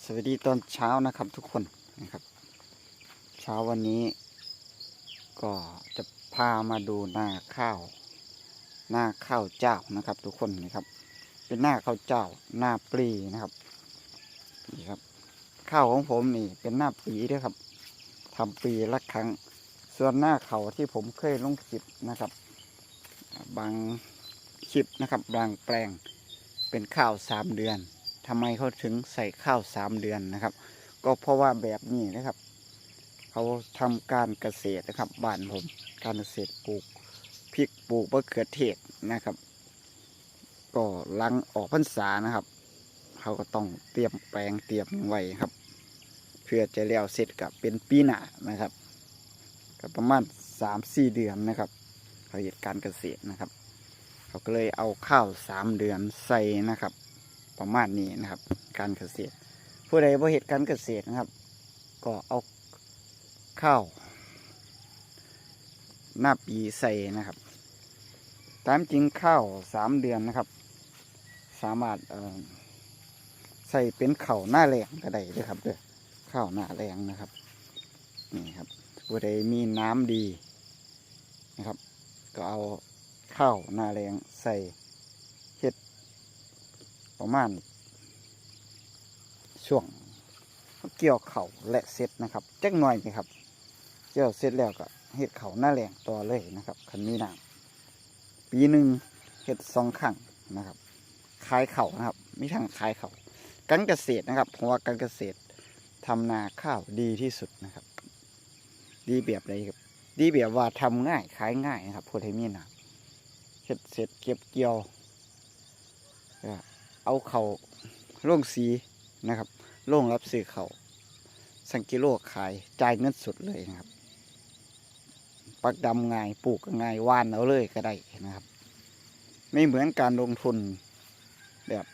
สวัสดีตอนเช้านะครับทุกคนนะครับ เช้าวันนี้ ก็จะพามาดูหน้าข้าว หน้าข้าวเจ้านะครับ ทุกคนนะครับ เป็นหน้าข้าวเจ้าหน้าปลีนะครับนี่ครับ ข้าวของผมนี่เป็นหน้าปีด้วยครับทำปีละครั้ง ส่วนหน้าเขาที่ผมเคยลงคลิปนะครับ บางคลิปนะครับ บางแปลงเป็นข้าวสามเดือน ทำไมเขาถึงใส่ข้าวสามเดือนนะครับ ก็เพราะว่าแบบนี้นะครับ เขาทำการเกษตรนะครับบ้านผม การเกษตรปลูกพริกปลูกมะเขือเทศนะครับ ก็ลังออกพรรษานะครับ เขาก็ต้องเตรียมแปลงเตรียมไว้ครับ เพื่อจะแล้วเสร็จกับเป็นปีหน้านะครับก็ประมาณสามสี่เดือนนะครับเขาเหตุการเกษตรนะครับ เขาก็เลยเอาข้าวสามเดือนใส่นะครับ ประมาณนี้นะครับ การเกษตร ผู้ใดบ่เหตุการเกษตรนะครับ ก็เอาข้าวหน้าปีใส่นะครับ ตามจริงข้าวสามเดือนนะครับ สามารถใส่เป็นข้าวหน้าแรงก็ได้ด้วยครับเด้อข้าวหน้าแรงนะครับนี่ครับผู้ใดมีน้ำดีนะครับ ก็เอาข้าวหน้าแรงใส่ ประมาณ ช่วงเกี่ยวเข่าและเสร็จนะครับจักหน่อยนี่ครับ เกี่ยวเสร็จแล้วก็เฮ็ดเข่าหน้าแรงต่อเลยนะครับคันมีน้ำปีหนึ่งเฮ็ดสองครั้งนะครับขายเข่านะครับมีทางขายเข่าการเกษตรนะครับผมว่าการเกษตรทำนาข้าวดีที่สุดนะครับ ดีแบบไรครับ ดีแบบว่าทำง่ายขายง่ายนะครับพูดให้มีน้ำเฮ็ดเสร็จเก็บเกี่ยว เอาเขาโล่งสีนะครับโล่งรับซื้อเขาสังกิโลขายจ่ายเงินสดเลยนะครับ ปักดำง่ายปลูกง่ายว่านเอาเลยก็ได้นะครับ ไม่เหมือนการลงทุนแบบ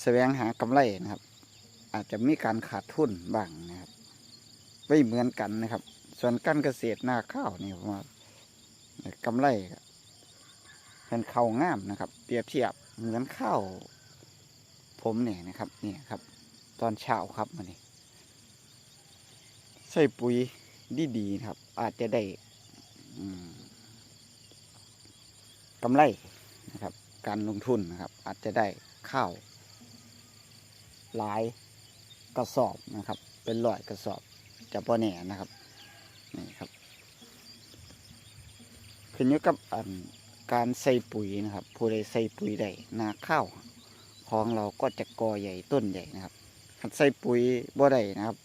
แสวงหากำไรนะครับ อาจจะมีการขาดทุนบ้างนะครับ ไม่เหมือนกันนะครับ ส่วนการเกษตรนาข้าวนี่ผมว่ากำไรเป็นข้าวงามนะครับ เปรียบเทียบเหมือนข้าว ผมเนี่ยนะครับเนี่ยครับ ตอนเช้าครับมันนี่ใส่ปุ๋ยดีๆครับ อาจจะได้กำไรนะครับ การลงทุนนะครับ อาจจะได้ข้าวหลายกระสอบนะครับ เป็นร้อยกระสอบจะพอแน่นะครับนี่ครับขึ้นอยู่กับการใส่ปุ๋ยนะครับ ผู้ใดใส่ปุ๋ยได้นาข้าว ของเราก็จะกอใหญ่ต้นใหญ่นะครับหัดใส่ปุ๋ยบ่ได้นะครับ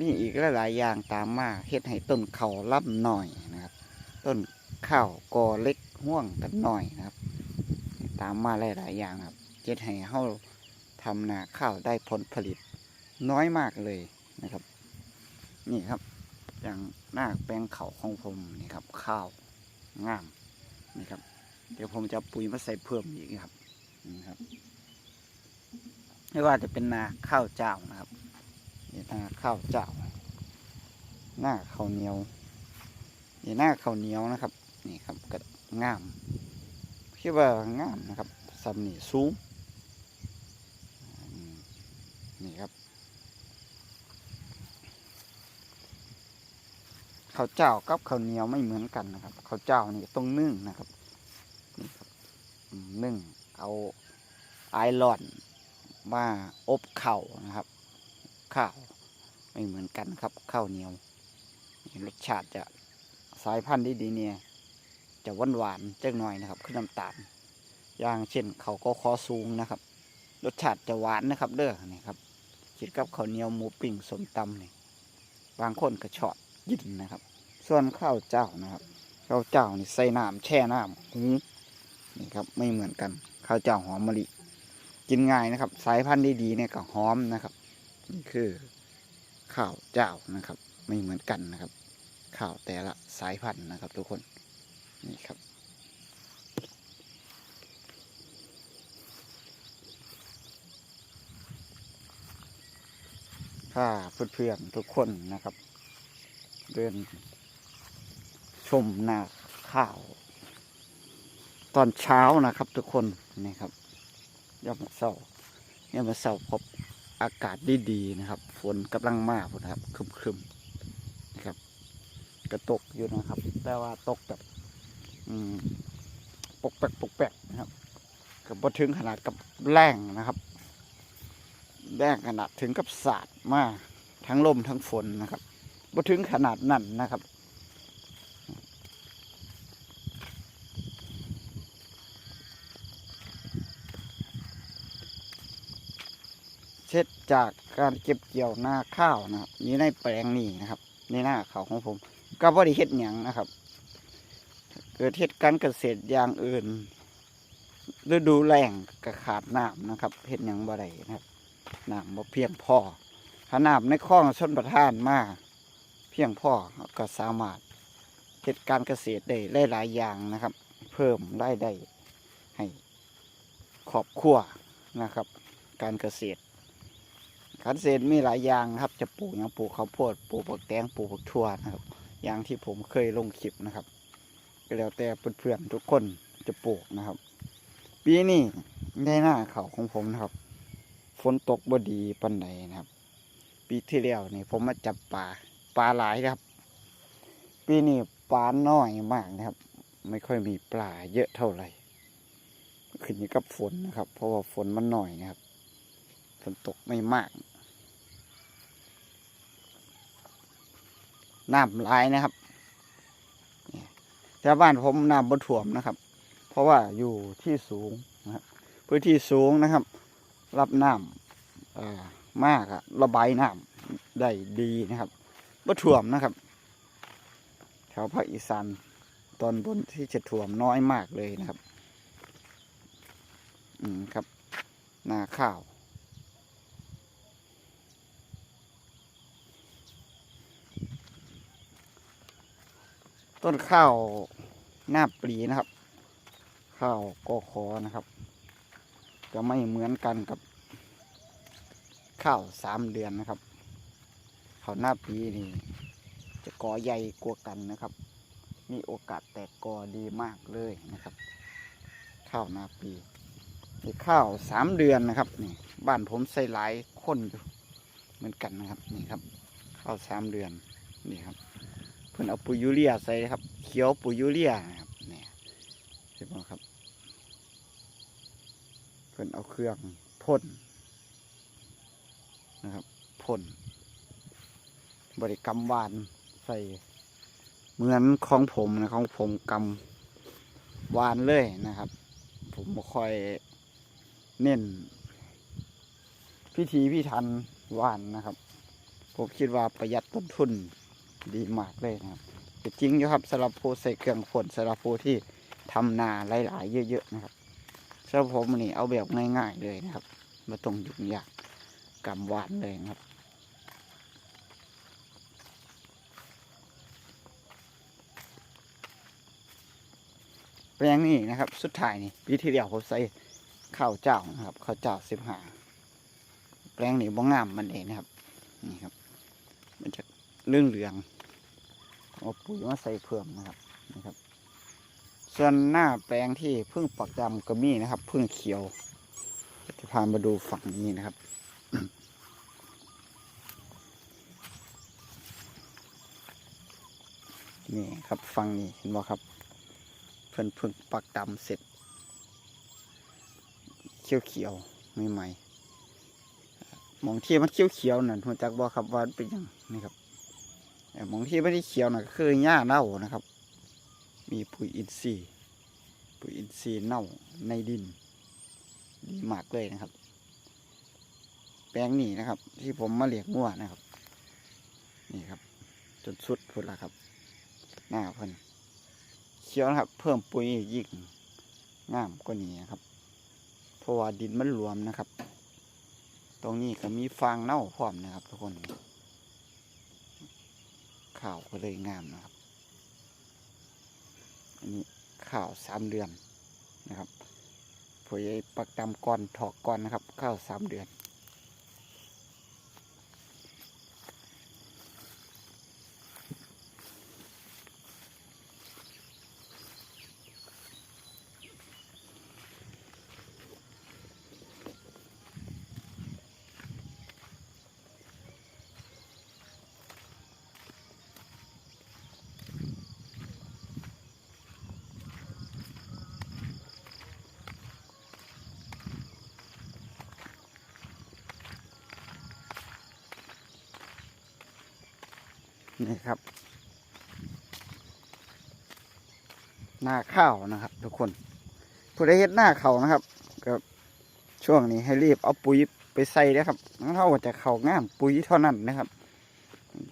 นี่อีกหลายอย่างตามมาเฮ็ดให้ต้นเขาล่ำหน่อยนะครับ ต้นข้าวกอเล็กห่วงกันหน่อยนะครับ ตามมาหลายๆอย่างครับเฮ็ดให้เฮาทำนาข้าวได้ผลผลิตน้อยมากเลยนะครับ นี่ครับ อย่างหน้าแปลงเขาของผมนี่ครับ ข้าวงามนี่ครับ เดี๋ยวผมจะปุ๋ยมาใส่เพิ่มอีกครับ นะครับไม่ว่าจะเป็นนาข้าวเจ้านะครับนี่นาข้าวเจ้า หน้าข้าวเหนียวนี่หน้าข้าวเหนียวนะครับ นี่ครับก็งามคิดว่างามนะครับสำนี่สูงนี่ครับข้าวเจ้ากับข้าวเหนียวไม่เหมือนกันนะครับข้าวเจ้านี่ต้องนึ่งนะครับนี่ครับนึ่ง เอาไอรอนมาอบเข่าวนะครับ ข้าวไม่เหมือนกันครับข้าวเหนียวรสชาติจะสายพันธุ์ที่ดีเนี่ย จะหวานหวานจักหน่อยนะครับขึ้นน้ำตาลอย่างเช่นเขาก็คอสูงนะครับ รสชาติจะหวานนะครับเด้อนี่ครับคิดกับข้าวเหนียวหมูปิ้งสมตำนี่บางคนก็ชอบยินนะครับ ส่วนข้าวเจ้านะครับข้าวเจ้านี่ใส่น้ำแช่น้ำหุงนี่ครับไม่เหมือนกัน ข้าวเจ้าหอมมะลิกินง่ายนะครับ สายพันธุ์ดีๆเนี่ยก็หอมนะครับนี่คือข้าวเจ้านะครับ ไม่เหมือนกันนะครับ ข้าวแต่ละสายพันธุ์นะครับ ทุกคนนี่ครับถ้าเพื่อนๆทุกคนนะครับ เดินชมนาข้าว ตอนเช้านะครับ ทุกคนนี่ครับยามมาเศร้ายามมาเศร้าพบอากาศดีๆนะครับ ฝนกำลังมาฝนครับครึมๆนะครับ กระตกอยู่นะครับ แต่ว่าตกแบบปกแปกปกแปกนะครับกับ่ถึงขนาดกับแรงนะครับแรงขนาดถึงกับสาดมาทั้งลมทั้งฝนนะครับบ่ถึงขนาดนั้นนะครับ เช็ดจากการเก็บเกี่ยวหน้าข้าวนะครับนี่ในแปลงนี่นะครับ ในหน้าเขาของผมก็บ่ได้เฮ็ดหยังนะครับ เกิดเหตุการณ์เกษตรอย่างอื่นฤดูแล้งก็ขาดน้ำนะครับเฮ็ดหยังบ่ได้นะครับน้ำบ่เพียงพอถ้าน้ำในคลองชนประทานมากเพียงพอก็สามารถเหตุการเกษตรได้หลายๆอย่างนะครับ เพิ่มรายได้ให้ครอบครัวนะครับ การเกษตร การเกษตรมีหลายอย่างครับ จะปลูกอย่างปลูกข้าวโพดปลูกผักแตงปลูกผักทั่วนะครับ อย่างที่ผมเคยลงคลิปนะครับก็แล้วแต่เพื่อนๆทุกคนจะปลูกนะครับ ปีนี้ได้หน้าเขาของผมนะครับ ฝนตกบดีปันใดนะครับ ปีที่แล้วนี่ผมมาจับปลาปลาหลายนะครับ ปีนี้ปลาน้อยมากนะครับ ไม่ค่อยมีปลาเยอะเท่าไหร่ขึ้นอยู่กับฝนนะครับ เพราะว่าฝนมันหน่อยนะครับ ฝนตกไม่มาก น้ำหลายนะครับนี่แถวบ้านผมน้ำบนถ่วมนะครับ เพราะว่าอยู่ที่สูงนะครับพื้นที่สูงนะครับ รับน้ำมากอะระบายน้ำได้ดีนะครับบนถ่วมนะครับ แถวภาคอีสานตอนบนที่จะถ่วมน้อยมากเลยนะครับ อืมครับ นาข้าว ต้นข้าวหน้าปลีนะครับ ข้าวกอคอนะครับ จะไม่เหมือนกันกับ ข้าวสามเดือนนะครับข้าวหน้าปลีนี่ จะกอใหญ่กว่ากันนะครับ มีโอกาสแตกกอดีมากเลยนะครับ ข้าวหน้าปีนี่ข้าวสามเดือนนะครับนี่บ้านผมใส่หลายคนอยู่เหมือนกันนะครับนี่ครับ ข้าวสามเดือนนี่ครับ พิ่นเอาปุ๋ยยูเรียใส่ครับ เขียวปุ๋ยยูเรียนะครับเนี่เห็นไหมครับเพิ่นเอาเครื่องพ่นนะครับพ่นบริกรรมหวานใส่ เหมือนของผมนะของผมกำหวานเลยนะครับ ผมบ่ค่อยเน้นพิธีพิธันหวานนะครับ ผมคิดว่าประหยัดต้นทุน ดีมากเลยนะครับจริงอยู่ครับสำหรับผู้ใส่เครื่องฝนสำหรับผู้ที่ทำนาหลาย ๆ เยอะ ๆ นะครับสำหรับผมนี่เอาแบบง่าย ๆ เลยนะครับไม่ต้องยุ่งยากกำหวานเลยครับแปลงนี้นะครับ สุดท้ายนี่ปีที่เดียวผมใส่ข้าวเจ้านะครับข้าวเจ้าสิบห้าแปลงนี้บ่งามมันเองนะครับนี่ครับ เรื่องเหลืองเอาปุ๋ยมาใส่เพิ่มนะครับนะครับ ส่วนหน้าแปลงที่เพึ่งปักดำก็มีนะครับเพึ่งเขียวจะพามาดูฝั่งนี้นะครับนี่ครับฝั่งนี้เห็นบ่ครับ เพิ่นเพึ่งปักดำเสร็จ เขียวเขียวๆใหม่ๆมองที่มันเขียวเขียวๆนั่นหัวจักบ่ครับว่ามันเป็นยังนี่ครับ มองที่ไม่ได้เขียวนะก็คือหญ้าเน่านะครับ มีปุ๋ยอินทรีย์ปุ๋ยอินทรีย์เน่าในดินดีมากเลยนะครับ แปลงนี้นะครับ ที่ผมมาเลี้ยงงัวนะครับ นี่ครับ จนสุดพุ่นละครับ หน้าเพิ่นเขียวนะครับ เพิ่มปุ๋ยยิ่งงามกว่านี้นะครับเพราะว่าดินมันรวมนะครับ ตรงนี้ก็มีฟางเน่าพร้อมนะครับ ทุกคน ข่าวก็เลยงามนะครับ อันนี้ข่าวสามเดือนนะครับผยปักตำก่อนถอกก่อนนะครับ ข้าวสามเดือน นี่ครับ หน้าข้าวนะครับ ทุกคนผู้ใดเฮ็ดหน้าเขานะครับก็ช่วงนี้ให้รีบเอาปุ๋ยไปใส่นะครับงั้นเท่ากับจะเขางามปุ๋ยเท่านั้นนะครับ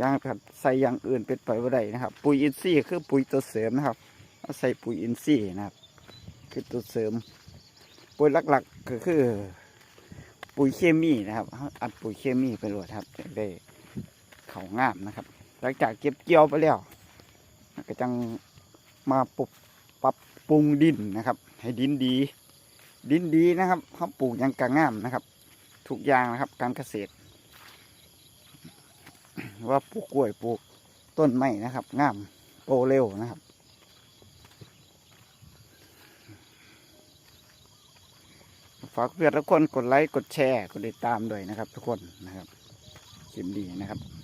ย่างครับใส่อย่างอื่นเป็นไปบ่ได้นะครับ ปุ๋ยอินทรีย์คือปุ๋ยตัวเสริมนะครับเอาใส่ปุ๋ยอินทรีย์นะครับ คือตัวเสริม ปุ๋ยหลักๆก็คือ ปุ๋ยเคมีนะครับอัดปุ๋ยเคมีไปโหลดครับได้เขางามนะครับ หลังจากเก็บเกี่ยวไปแล้วก็จังมาปรับปรับปรุงดินนะครับ ให้ดินดี ดินดีนะครับเขาปลูกยังกระงามนะครับ ทุกอย่างนะครับ การเกษตร ว่าปลูกกล้วยปลูกต้นไม้นะครับง่ามโตเร็วนะครับฝากเพื่อนทุกคนกดไลค์กดแชร์กดติดตามด้วยนะครับ ทุกคนนะครับคลิปดีนะครับ